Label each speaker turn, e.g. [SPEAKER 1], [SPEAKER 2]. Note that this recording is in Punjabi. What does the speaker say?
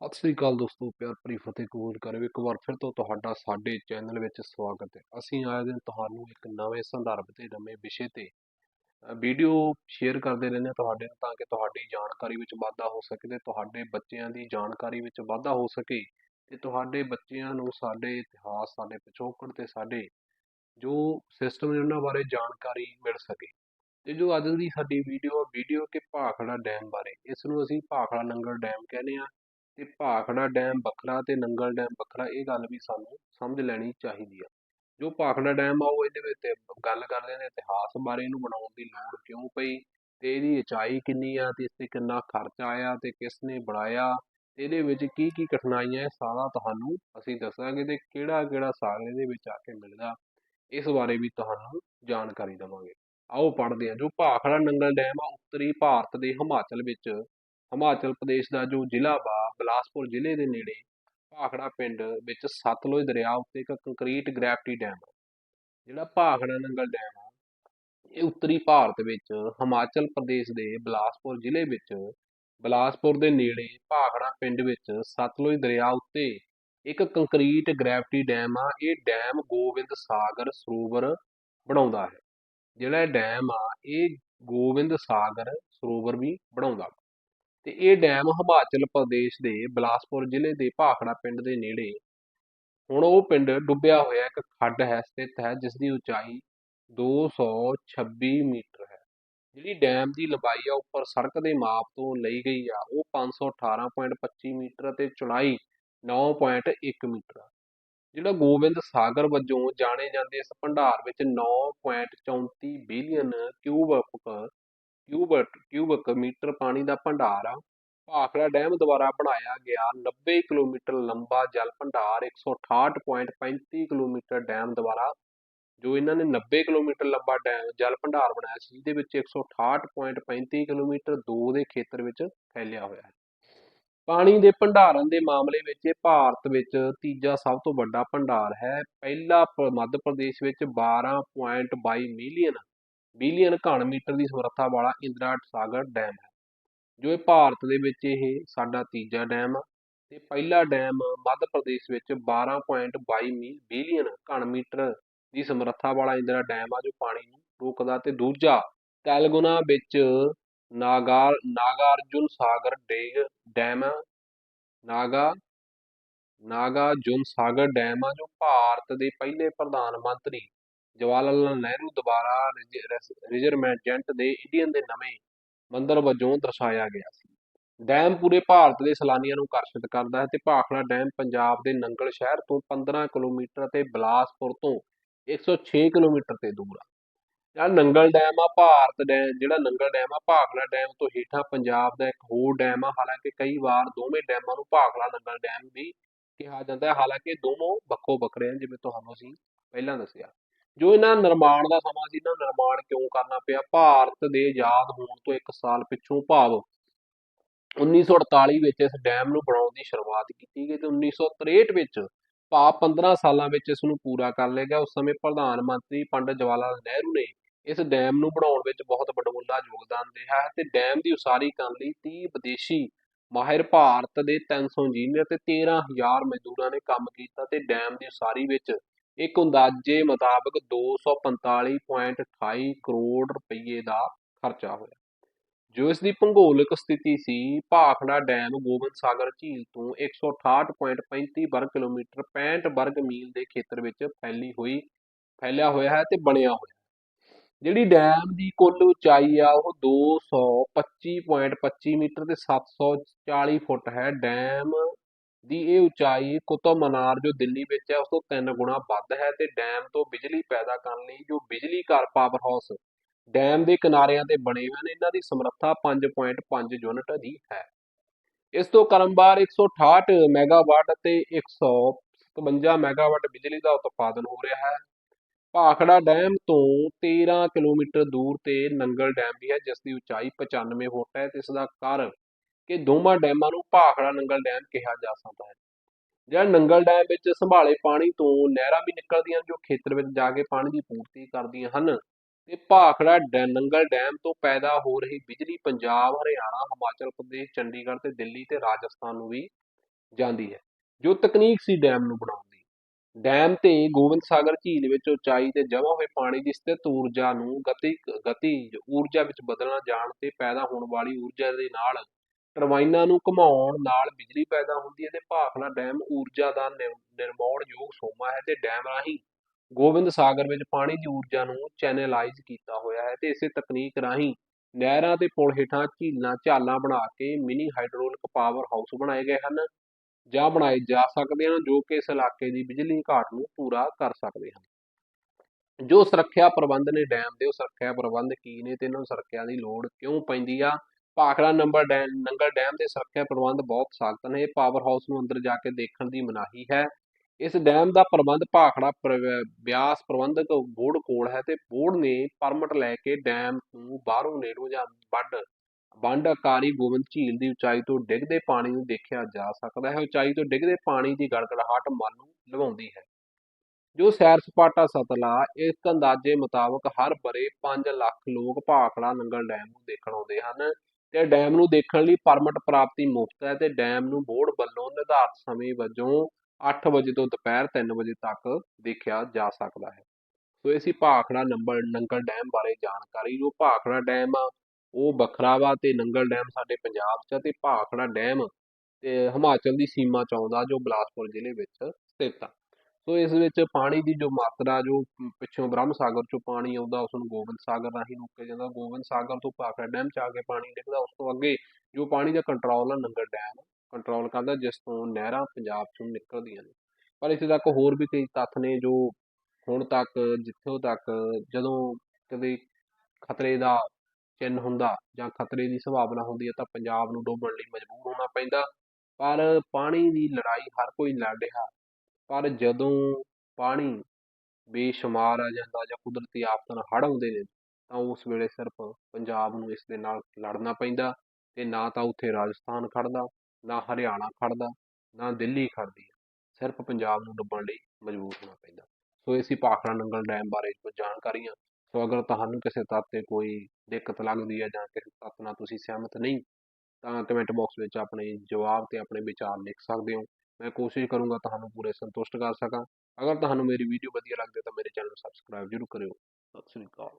[SPEAKER 1] ਸਤਿ ਸ੍ਰੀ ਅਕਾਲ ਦੋਸਤੋ, ਪਿਆਰ ਭਰੀ ਫਤਿਹ ਕਬੂਲ ਕਰੇ ਇੱਕ ਵਾਰ ਫਿਰ ਤੋਂ ਤੁਹਾਡਾ ਸਾਡੇ ਚੈਨਲ ਵਿੱਚ ਸਵਾਗਤ ਹੈ। ਅਸੀਂ ਆਏ ਦਿਨ ਤੁਹਾਨੂੰ ਇੱਕ ਨਵੇਂ ਸੰਦਰਭ ਤੇ, ਨਵੇਂ ਵਿਸ਼ੇ ਤੇ ਵੀਡੀਓ ਸ਼ੇਅਰ ਕਰਦੇ ਰਹਿੰਦੇ ਹਾਂ ਤੁਹਾਡੇ ਨਾਲ ਤਾਂ ਕਿ ਤੁਹਾਡੀ ਜਾਣਕਾਰੀ ਵਿੱਚ ਵਾਧਾ ਹੋ ਸਕੇ ਤੇ ਤੁਹਾਡੇ ਬੱਚਿਆਂ ਦੀ ਜਾਣਕਾਰੀ ਵਿੱਚ ਵਾਧਾ ਹੋ ਸਕੇ ਤੇ ਤੁਹਾਡੇ ਬੱਚਿਆਂ ਨੂੰ ਸਾਡੇ ਇਤਿਹਾਸ, ਸਾਡੇ ਪਿਛੋਕੜ ਤੇ ਸਾਡੇ ਜੋ ਸਿਸਟਮ ਨੇ ਉਹਨਾਂ ਬਾਰੇ ਜਾਣਕਾਰੀ ਮਿਲ ਸਕੇ। ਤੇ ਜੋ ਅੱਜ ਦੀ ਸਾਡੀ ਵੀਡੀਓ ਵੀਡੀਓ ਕਿ ਭਾਖੜਾ ਡੈਮ ਬਾਰੇ। ਇਸ ਨੂੰ ਅਸੀਂ ਭਾਖੜਾ ਨੰਗਲ ਡੈਮ ਕਹਿੰਦੇ ਆ ਤੇ ਭਾਖੜਾ ਡੈਮ ਵੱਖਰਾ ਤੇ ਨੰਗਲ ਡੈਮ ਵੱਖਰਾ, ਇਹ ਗੱਲ ਵੀ ਸਾਨੂੰ ਸਮਝ ਲੈਣੀ ਚਾਹੀਦੀ ਆ। ਜੋ ਭਾਖੜਾ ਡੈਮ ਆ, ਉਹ ਇਹਦੇ ਵਿੱਚ ਗੱਲ ਕਰਦੇ ਨੇ ਇਤਿਹਾਸ ਬਾਰੇ ਇਹਨੂੰ ਬਣਾਉਣ ਦੀ ਲੋੜ ਕਿਉਂ ਪਈ ਤੇ ਇਹਦੀ ਉਚਾਈ ਕਿੰਨੀ ਆ ਤੇ ਇਸ ਤੇ ਕਿੰਨਾ ਖਰਚਾ ਆਇਆ ਤੇ ਕਿਸ ਨੇ ਬਣਾਇਆ ਇਹਦੇ ਵਿੱਚ ਕੀ ਕੀ ਕਠਿਨਾਈਆਂ ਇਹ ਸਾਰਾ ਤੁਹਾਨੂੰ ਅਸੀਂ ਦੱਸਾਂਗੇ ਤੇ ਕਿਹੜਾ ਕਿਹੜਾ ਸਾਲ ਇਹਦੇ ਵਿੱਚ ਆ ਕੇ ਮਿਲਦਾ, ਇਸ ਬਾਰੇ ਵੀ ਤੁਹਾਨੂੰ ਜਾਣਕਾਰੀ ਦੇਵਾਂਗੇ। ਆਓ ਪੜ੍ਹਦੇ ਹਾਂ ਜੋ ਭਾਖੜਾ ਨੰਗਲ ਡੈਮ ਆ, ਉੱਤਰੀ ਭਾਰਤ ਦੇ ਹਿਮਾਚਲ ਵਿੱਚ ਹਿਮਾਚਲ ਪ੍ਰਦੇਸ਼ ਦਾ ਜੋ ਜ਼ਿਲ੍ਹਾ ਵਾ, ਬਿਲਾਸਪੁਰ ਜ਼ਿਲ੍ਹੇ ਦੇ ਨੇੜੇ, ਭਾਖੜਾ ਪਿੰਡ ਵਿੱਚ ਸਤਲੁਜ ਦਰਿਆ ਉੱਤੇ ਇੱਕ ਕੰਕਰੀਟ ਗ੍ਰੈਵਿਟੀ ਡੈਮ ਆ। ਜਿਹੜਾ ਭਾਖੜਾ ਨੰਗਲ ਡੈਮ ਆ, ਇਹ ਉੱਤਰੀ ਭਾਰਤ ਵਿੱਚ ਹਿਮਾਚਲ ਪ੍ਰਦੇਸ਼ ਦੇ ਬਿਲਾਸਪੁਰ ਜ਼ਿਲ੍ਹੇ ਵਿੱਚ, ਬਿਲਾਸਪੁਰ ਦੇ ਨੇੜੇ ਭਾਖੜਾ ਪਿੰਡ ਵਿੱਚ ਸਤਲੁਜ ਦਰਿਆ ਉੱਤੇ ਇੱਕ ਕੰਕਰੀਟ ਗ੍ਰੈਵਿਟੀ ਡੈਮ ਆ। ਇਹ ਡੈਮ ਗੋਬਿੰਦ ਸਾਗਰ ਸਰੋਵਰ ਬਣਾਉਂਦਾ ਹੈ। ਜਿਹੜਾ ਡੈਮ ਆ, ਇਹ ਗੋਬਿੰਦ ਸਾਗਰ ਸਰੋਵਰ ਵੀ ਬਣਾਉਂਦਾ ਤੇ ਇਹ ਡੈਮ ਹਿਮਾਚਲ ਪ੍ਰਦੇਸ਼ ਦੇ ਬਿਲਾਸਪੁਰ ਜ਼ਿਲ੍ਹੇ ਦੇ ਭਾਖੜਾ ਪਿੰਡ ਦੇ ਨੇੜੇ ਹੁਣ ਉਹ ਪਿੰਡ ਡੁੱਬਿਆ ਹੋਇਆ ਇੱਕ ਖੱਡ ਹੈ, ਸਥਿਤ ਹੈ ਜਿਸ ਦੀ ਉਚਾਈ 226 ਮੀਟਰ ਹੈ। ਜਿਹੜੀ ਡੈਮ ਦੀ ਲੰਬਾਈ ਆ, ਉੱਪਰ ਸੜਕ ਦੇ ਮਾਪ ਤੋਂ ਲਈ ਗਈ ਆ, ਉਹ 518.25 ਮੀਟਰ ਅਤੇ ਚੌੜਾਈ 9.1 ਮੀਟਰ ਆ। ਜਿਹੜਾ ਗੋਬਿੰਦ ਸਾਗਰ ਵਜੋਂ ਜਾਣੇ ਜਾਂਦੇ ਇਸ ਭੰਡਾਰ ਵਿੱਚ 9.34 billion cubic, cubit cubic metre ਪਾਣੀ ਦਾ ਭੰਡਾਰ ਆ। ਭਾਖੜਾ ਡੈਮ ਦੁਆਰਾ ਬਣਾਇਆ ਗਿਆ 90 ਕਿਲੋਮੀਟਰ ਲੰਬਾ ਜਲ ਭੰਡਾਰ 168.35 ਕਿਲੋਮੀਟਰ ਡੈਮ ਦੁਆਰਾ, ਜੋ ਇਹਨਾਂ ਨੇ 90 ਕਿਲੋਮੀਟਰ ਲੰਬਾ ਡੈਮ ਜਲ ਭੰਡਾਰ ਬਣਾਇਆ ਸੀ, ਜਿਹਦੇ ਵਿੱਚ 168.35 ਕਿਲੋਮੀਟਰ ਦੋ ਦੇ ਖੇਤਰ ਵਿੱਚ ਫੈਲਿਆ ਹੋਇਆ ਹੈ। ਪਾਣੀ ਦੇ ਭੰਡਾਰਨ ਦੇ ਮਾਮਲੇ ਵਿੱਚ ਇਹ ਭਾਰਤ ਵਿੱਚ ਤੀਜਾ ਸਭ ਤੋਂ ਵੱਡਾ ਭੰਡਾਰ ਹੈ। ਪਹਿਲਾ ਮੱਧ ਪ੍ਰਦੇਸ਼ ਵਿੱਚ 12.22 ਮਿਲੀਅਨ ਬਿਲੀਅਨ ਘਣ ਮੀਟਰ ਦੀ ਸਮਰੱਥਾ ਵਾਲਾ ਇੰਦਰਾ ਸਾਗਰ ਡੈਮ ਹੈ, ਜੋ ਇਹ ਭਾਰਤ ਦੇ ਵਿੱਚ ਇਹ ਸਾਡਾ ਤੀਜਾ ਡੈਮ ਆ ਤੇ ਪਹਿਲਾ ਡੈਮ ਮੱਧ ਪ੍ਰਦੇਸ਼ ਵਿੱਚ 12.22 ਮਿ- ਬਿਲੀਅਨ ਘਣ ਮੀਟਰ ਦੀ ਸਮਰੱਥਾ ਵਾਲਾ ਇੰਦਰਾ ਡੈਮ ਆ, ਜੋ ਪਾਣੀ ਨੂੰ ਰੋਕਦਾ ਤੇ ਦੂਜਾ ਤੈਲਗੁਨਾ ਵਿੱਚ ਨਾਗਾਰ, ਨਾਗਾਰਜੁਨ ਸਾਗਰ ਡੇ ਡੈਮ ਆ। ਨਾਗਾ, ਨਾਗਾਰਜੁਨ ਸਾਗਰ ਡੈਮ ਆ, ਜੋ ਭਾਰਤ ਦੇ ਪਹਿਲੇ ਪ੍ਰਧਾਨ ਮੰਤਰੀ ਜਵਾਹਰ ਲਾਲ ਨਹਿਰੂ ਦੁਆਰਾ ਰਿਜਰਮੈਂਟ ਦੇ ਇੰਡੀਅਨ ਦੇ ਨਵੇਂ ਮੰਦਰ ਵਜੋਂ ਦਰਸਾਇਆ ਗਿਆ ਸੀ। ਡੈਮ ਪੂਰੇ ਭਾਰਤ ਦੇ ਸੈਲਾਨੀਆਂ ਨੂੰ ਆਕਰਸ਼ਿਤ ਕਰਦਾ ਹੈ ਤੇ ਭਾਖੜਾ ਡੈਮ ਪੰਜਾਬ ਦੇ ਨੰਗਲ ਸ਼ਹਿਰ ਤੋਂ 15 ਕਿਲੋਮੀਟਰ ਅਤੇ ਬਿਲਾਸਪੁਰ ਤੋਂ 106 ਕਿਲੋਮੀਟਰ ਤੇ ਦੂਰ ਆ। ਜਿਹੜਾ ਨੰਗਲ ਡੈਮ ਆ, ਭਾਰਤ ਡੈਮ ਜਿਹੜਾ ਨੰਗਲ ਡੈਮ ਆ, ਭਾਖੜਾ ਡੈਮ ਤੋਂ ਹੇਠਾਂ ਪੰਜਾਬ ਦਾ ਇੱਕ ਹੋਰ ਡੈਮ ਆ। ਹਾਲਾਂਕਿ ਕਈ ਵਾਰ ਦੋਵੇਂ ਡੈਮਾਂ ਨੂੰ ਭਾਖੜਾ ਨੰਗਲ ਡੈਮ ਵੀ ਕਿਹਾ ਜਾਂਦਾ ਹੈ। ਹਾਲਾਂਕਿ ਦੋਨੋਂ ਵੱਖੋ ਵੱਖਰੇ ਹਨ, ਜਿਵੇਂ ਤੁਹਾਨੂੰ ਅਸੀਂ ਪਹਿਲਾਂ ਦੱਸਿਆ। ਜੋ ਇਹਨਾਂ ਨਿਰਮਾਣ ਦਾ ਸਮਾਂ ਸੀ, ਇਹਨਾਂ ਨਿਰਮਾਣ ਕਿਉਂ ਕਰਨਾ ਪਿਆ? ਭਾਰਤ ਦੇ ਆਜ਼ਾਦ ਹੋਣ ਤੋਂ ਇੱਕ ਸਾਲ ਪਿੱਛੋਂ ਭਾਵ 1948 ਵਿੱਚ ਇਸ ਡੈਮ ਨੂੰ ਬਣਾਉਣ ਦੀ ਸ਼ੁਰੂਆਤ ਕੀਤੀ ਗਈ ਤੇ 1963 ਵਿੱਚ ਭਾਵ 15 ਸਾਲਾਂ ਵਿੱਚ ਇਸ ਨੂੰ ਪੂਰਾ ਕਰ ਲਿਆ ਗਿਆ। ਉਸ ਸਮੇਂ ਪ੍ਰਧਾਨ ਮੰਤਰੀ ਪੰਡਿਤ ਜਵਾਹਰ ਲਾਲ ਨਹਿਰੂ ਨੇ ਇਸ ਡੈਮ ਨੂੰ ਬਣਾਉਣ ਵਿੱਚ ਬਹੁਤ ਵੱਡਮੁੱਲਾ ਯੋਗਦਾਨ ਰਿਹਾ ਹੈ ਤੇ ਡੈਮ ਦੀ ਉਸਾਰੀ ਕਰਨ ਲਈ 30 ਵਿਦੇਸ਼ੀ ਮਾਹਿਰ ਭਾਰਤ ਦੇ 300 ਇੰਜੀਨੀਅਰ ਤੇ 13000 ਮਜ਼ਦੂਰਾਂ ਨੇ ਕੰਮ ਕੀਤਾ ਤੇ ਡੈਮ ਦੀ ਉਸਾਰੀ ਵਿੱਚ ਇੱਕ ਅੰਦਾਜ਼ੇ ਮੁਤਾਬਕ 245.28 ਕਰੋੜ ਰੁਪਏ ਦਾ ਖਰਚਾ ਹੋਇਆ। ਜੋ ਇਸ ਦੀ ਭੂਗੋਲਿਕ ਸਥਿਤੀ ਸੀ, ਭਾਖੜਾ ਡੈਮ ਗੋਬਿੰਦ ਸਾਗਰ ਝੀਲ ਤੋਂ 168.35 ਵਰਗ ਕਿਲੋਮੀਟਰ 65 ਵਰਗ ਮੀਲ ਦੇ ਖੇਤਰ ਵਿੱਚ ਫੈਲੀ ਹੋਈ, ਫੈਲਿਆ ਹੋਇਆ ਹੈ ਤੇ ਬਣਿਆ ਹੋਇਆ ਜਿਹੜੀ ਡੈਮ ਦੀ ਕੁੱਲ ਉਚਾਈ ਆ, ਉਹ 225.25 ਮੀਟਰ ਤੇ 740 ਫੁੱਟ ਹੈ। ਡੈਮ ਦੀ ਇਹ ਉਚਾਈ ਕੁਤਬ ਮਨਾਰ ਜੋ ਦਿੱਲੀ ਵਿੱਚ ਹੈ, ਉਸ ਤੋਂ 3 ਗੁਣਾ ਵੱਧ ਹੈ ਤੇ ਡੈਮ ਤੋਂ ਬਿਜਲੀ ਪੈਦਾ ਕਰਨ ਲਈ ਜੋ ਬਿਜਲੀ ਘਰ ਪਾਵਰ ਹਾਊਸ ਡੈਮ ਦੇ ਕਿਨਾਰਿਆਂ ਤੇ ਬਣੇ ਹੋਏ ਨੇ, ਇਹਨਾਂ ਦੀ ਸਮਰੱਥਾ 5.5 ਯੂਨਿਟ ਦੀ ਹੈ। ਇਸ ਤੋਂ ਕਰਮਵਾਰ 168 ਮੈਗਾਵਾਟ ਅਤੇ 157 ਮੈਗਾਵਾਟ ਬਿਜਲੀ ਦਾ ਉਤਪਾਦਨ ਹੋ ਰਿਹਾ ਹੈ। ਭਾਖੜਾ ਡੈਮ ਤੋਂ 13 ਕਿਲੋਮੀਟਰ ਦੂਰ ਤੇ ਨੰਗਲ ਡੈਮ ਵੀ ਹੈ, ਜਿਸ ਦੀ ਉਚਾਈ 95 ਫੁੱਟ ਹੈ ਤੇ ਇਸ ਦਾ ਕਾਰਨ ਕਿ ਦੋਵਾਂ ਡੈਮਾਂ ਨੂੰ ਭਾਖੜਾ ਨੰਗਲ ਡੈਮ ਕਿਹਾ ਜਾ ਸਕਦਾ ਹੈ। ਜਿਹੜਾ ਨੰਗਲ ਡੈਮ ਵਿੱਚ ਸੰਭਾਲੇ ਪਾਣੀ ਤੋਂ ਨਹਿਰਾਂ ਵੀ ਨਿਕਲਦੀਆਂ, ਜੋ ਖੇਤਰ ਵਿੱਚ ਜਾ ਕੇ ਪਾਣੀ ਦੀ ਪੂਰਤੀ ਕਰਦੀਆਂ ਹਨ, ਤੇ ਭਾਖੜਾ ਡੈ- ਨੰਗਲ ਡੈਮ ਤੋਂ ਪੈਦਾ ਹੋ ਰਹੀ ਬਿਜਲੀ ਪੰਜਾਬ, ਹਰਿਆਣਾ, ਹਿਮਾਚਲ ਪ੍ਰਦੇਸ਼, ਚੰਡੀਗੜ੍ਹ ਤੇ ਦਿੱਲੀ ਤੇ ਰਾਜਸਥਾਨ ਨੂੰ ਵੀ ਜਾਂਦੀ ਹੈ, ਜੋ ਤਕਨੀਕ ਸੀ ਡੈਮ ਨੂੰ ਬਣਾਉਣ ਦੀ। ਡੈਮ ਤੇ ਗੋਬਿੰਦ ਸਾਗਰ ਝੀਲ ਵਿੱਚ ਉਚਾਈ ਤੇ ਜਮ੍ਹਾਂ ਹੋਏ ਪਾਣੀ ਦੀ ਸਥਿਤ ਊਰਜਾ ਨੂੰ ਗਤੀ ਗਤੀ, ਊਰਜਾ ਵਿੱਚ ਬਦਲਣਾ, ਜਾਣ ਤੇ ਪੈਦਾ ਹੋਣ ਵਾਲੀ ਊਰਜਾ ਦੇ ਨਾਲ ਟਰਬਾਈਨਾਂ ਨੂੰ ਘੁਮਾਉਣ ਨਾਲ ਬਿਜਲੀ ਪੈਦਾ ਹੁੰਦੀ ਹੈ ਤੇ ਭਾਖੜਾ ਡੈਮ ਊਰਜਾ ਦਾ ਨਿਰ- ਨਿਰਮਾਣ ਯੋਗ ਸੋਮਾ ਹੈ ਤੇ ਡੈਮ ਰਾਹੀਂ ਗੋਬਿੰਦ ਸਾਗਰ ਵਿੱਚ ਪਾਣੀ ਦੀ ਊਰਜਾ ਨੂੰ ਚੈਨਲਾਈਜ਼ ਕੀਤਾ ਹੋਇਆ ਹੈ ਤੇ ਇਸੇ ਤਕਨੀਕ ਰਾਹੀਂ ਨਹਿਰਾਂ ਤੇ ਪੁਲ ਹੇਠਾਂ ਝੀਲਾਂ, ਝਾਲਾਂ ਬਣਾ ਕੇ ਮਿਨੀ ਹਾਈਡਰੋਲਿਕ ਪਾਵਰ ਹਾਊਸ ਬਣਾਏ ਗਏ ਹਨ, ਜਾਂ ਬਣਾਏ ਜਾ ਸਕਦੇ ਹਨ, ਜੋ ਕਿ ਇਸ ਇਲਾਕੇ ਦੀ ਬਿਜਲੀ ਘਾਟ ਨੂੰ ਪੂਰਾ ਕਰ ਸਕਦੇ ਹਨ। ਜੋ ਸੁਰੱਖਿਆ ਪ੍ਰਬੰਧ ਨੇ ਡੈਮ ਦੇ, ਉਹ ਸੁਰੱਖਿਆ ਪ੍ਰਬੰਧ ਕੀ ਨੇ ਤੇ ਇਹਨਾਂ ਨੂੰ ਸੁਰੱਖਿਆ ਦੀ ਲੋੜ ਕਿਉਂ ਪੈਂਦੀ ਆ? Bhakra number dam Nangal dam ਦੇ ਸੁਰੱਖਿਆ ਪ੍ਰਬੰਧ ਬਹੁਤ ਸਖਤ ਨੇ। ਪਾਵਰ ਹਾਊਸ ਨੂੰ ਅੰਦਰ ਜਾ ਕੇ ਦੇਖਣ ਦੀ ਮਨਾਹੀ ਹੈ। ਇਸ ਡੈਮ ਦਾ ਪ੍ਰਬੰਧ ਭਾਖੜਾ ਬਿਆਸ ਪ੍ਰਬੰਧਕ ਬੋਰਡ ਕੋਲ ਹੈ ਤੇ ਬੋਰਡ ਨੇ ਪਰਮਿਟ ਲੈ ਕੇ ਡੈਮ ਨੂੰ ਬਾਹਰੋਂ ਨੇੜੋਂ ਜਾਂ ਵੱਡ ਵੰਡ ਆਕਾਰੀ ਗੋਬਿੰਦ ਝੀਲ ਦੀ ਉਚਾਈ ਤੋਂ ਡਿੱਗਦੇ ਪਾਣੀ ਨੂੰ ਦੇਖਿਆ ਜਾ ਸਕਦਾ ਹੈ। ਉਚਾਈ ਤੋਂ ਡਿੱਗਦੇ ਪਾਣੀ ਦੀ ਗੜਗੜਾਹਟ ਮਨ ਨੂੰ ਲਵਾਉਂਦੀ ਹੈ। ਜੋ ਸੈਰ ਸਪਾਟਾ ਸਤਲਾ ਇੱਕ ਅੰਦਾਜ਼ੇ ਮੁਤਾਬਕ ਹਰ ਬਰੇ 5 ਲੱਖ ਲੋਕ ਭਾਖੜਾ ਨੰਗਲ ਡੈਮ ਨੂੰ ਦੇਖਣ ਆਉਂਦੇ ਹਨ। ਤੇ ਡੈਮ ਨੂੰ ਦੇਖਣ ਲਈ ਪਰਮਿਟ ਪ੍ਰਾਪਤੀ ਮੁਫਤ ਹੈ ਤੇ ਡੈਮ ਨੂੰ ਬੋਰਡ ਵੱਲੋਂ ਨਿਰਧਾਰਤ ਸਮੇਂ ਵਜੋਂ 8 ਵਜੇ ਤੋਂ ਦੁਪਹਿਰ 3 ਵਜੇ ਤੱਕ ਦੇਖਿਆ ਜਾ ਸਕਦਾ ਹੈ। ਸੋ ਇਹ ਸੀ ਭਾਖੜਾ ਨੰਬਰ, ਨੰਗਲ ਡੈਮ ਬਾਰੇ ਜਾਣਕਾਰੀ ਜੋ ਭਾਖੜਾ ਡੈਮ ਆ, ਉਹ ਵੱਖਰਾ ਵਾ ਤੇ ਨੰਗਲ ਡੈਮ ਸਾਡੇ ਪੰਜਾਬ 'ਚ ਆ ਤੇ ਭਾਖੜਾ ਡੈਮ ਤੇ ਹਿਮਾਚਲ ਦੀ ਸੀਮਾ 'ਚ ਆਉਂਦਾ ਜੋ ਬਿਲਾਸਪੁਰ ਜ਼ਿਲ੍ਹੇ ਵਿੱਚ ਸਥਿਤ ਆ। ਸੋ ਇਸ ਵਿੱਚ ਪਾਣੀ ਦੀ ਜੋ ਮਾਤਰਾ, ਜੋ ਪਿੱਛੋਂ ਬ੍ਰਹਮ ਸਾਗਰ 'ਚੋਂ ਪਾਣੀ ਆਉਂਦਾ, ਉਸ ਨੂੰ ਗੋਬਿੰਦ ਸਾਗਰ ਰਾਹੀਂ ਰੋਕਿਆ ਜਾਂਦਾ। ਗੋਬਿੰਦ ਸਾਗਰ ਤੋਂ ਭਾਖੜਾ ਡੈਮ 'ਚ ਆ ਕੇ ਪਾਣੀ ਡਿੱਗਦਾ। ਉਸ ਤੋਂ ਅੱਗੇ ਜੋ ਪਾਣੀ ਦਾ ਕੰਟਰੋਲ ਆ ਨੰਗਲ ਡੈਮ ਕੰਟਰੋਲ ਕਰਦਾ, ਜਿਸ ਤੋਂ ਨਹਿਰਾਂ ਪੰਜਾਬ 'ਚੋਂ ਨਿਕਲਦੀਆਂ ਨੇ। ਪਰ ਇੱਥੇ ਤੱਕ ਹੋਰ ਵੀ ਕਈ ਤੱਥ ਨੇ ਜੋ ਹੁਣ ਤੱਕ, ਜਿੱਥੋਂ ਤੱਕ ਜਦੋਂ ਕਦੇ ਖਤਰੇ ਦਾ ਚਿੰਨ੍ਹ ਹੁੰਦਾ ਜਾਂ ਖਤਰੇ ਦੀ ਸੰਭਾਵਨਾ ਹੁੰਦੀ ਹੈ, ਤਾਂ ਪੰਜਾਬ ਨੂੰ ਡੋਬਣ ਲਈ ਮਜਬੂਰ ਹੋਣਾ ਪੈਂਦਾ। ਪਰ ਪਾਣੀ ਦੀ ਲੜਾਈ ਹਰ ਕੋਈ ਲੜ ਰਿਹਾ। ਪਰ ਜਦੋਂ ਪਾਣੀ ਬੇਸ਼ੁਮਾਰ ਆ ਜਾਂਦਾ ਜਾਂ ਕੁਦਰਤੀ ਆਫਤਾਂ ਨਾਲ ਹੜ੍ਹ ਆਉਂਦੇ ਨੇ, ਤਾਂ ਉਸ ਵੇਲੇ ਸਿਰਫ ਪੰਜਾਬ ਨੂੰ ਇਸ ਦੇ ਨਾਲ ਲੜਨਾ ਪੈਂਦਾ ਤੇ ਨਾ ਤਾਂ ਉੱਥੇ ਰਾਜਸਥਾਨ ਖੜਦਾ ਨਾ ਹਰਿਆਣਾ ਖੜਦਾ ਨਾ ਦਿੱਲੀ ਖੜਦੀ ਸਿਰਫ ਪੰਜਾਬ ਨੂੰ ਡੁੱਬਣ ਲਈ ਮਜਬੂਰ ਹੋਣਾ ਪੈਂਦਾ। ਸੋ ਇਹ ਸੀ ਭਾਖੜਾ ਨੰਗਲ ਡੈਮ ਬਾਰੇ ਕੁਝ ਜਾਣਕਾਰੀਆਂ ਸੋ ਅਗਰ ਤੁਹਾਨੂੰ ਕਿਸੇ ਤੱਤ ਤੇ ਕੋਈ ਦਿੱਕਤ ਲੱਗਦੀ ਹੈ ਜਾਂ ਕਿਸੇ ਤੱਤ ਨਾਲ ਤੁਸੀਂ ਸਹਿਮਤ ਨਹੀਂ, ਤਾਂ ਕਮੈਂਟ ਬਾਕਸ ਵਿੱਚ ਆਪਣੇ ਜਵਾਬ ਤੇ ਆਪਣੇ ਵਿਚਾਰ ਲਿਖ ਸਕਦੇ ਹੋ। ਮੈਂ ਕੋਸ਼ਿਸ਼ ਕਰੂੰਗਾ ਤੁਹਾਨੂੰ ਪੂਰੇ ਸੰਤੁਸ਼ਟ ਕਰ ਸਕਾਂ। ਅਗਰ ਤੁਹਾਨੂੰ ਮੇਰੀ ਵੀਡੀਓ ਵਧੀਆ ਲੱਗਦੀ ਹੈ ਤਾਂ ਮੇਰੇ ਚੈਨਲ ਨੂੰ ਸਬਸਕ੍ਰਾਈਬ ਜ਼ਰੂਰ ਕਰਿਓ। ਸਤਿ ਸ੍ਰੀ ਅਕਾਲ।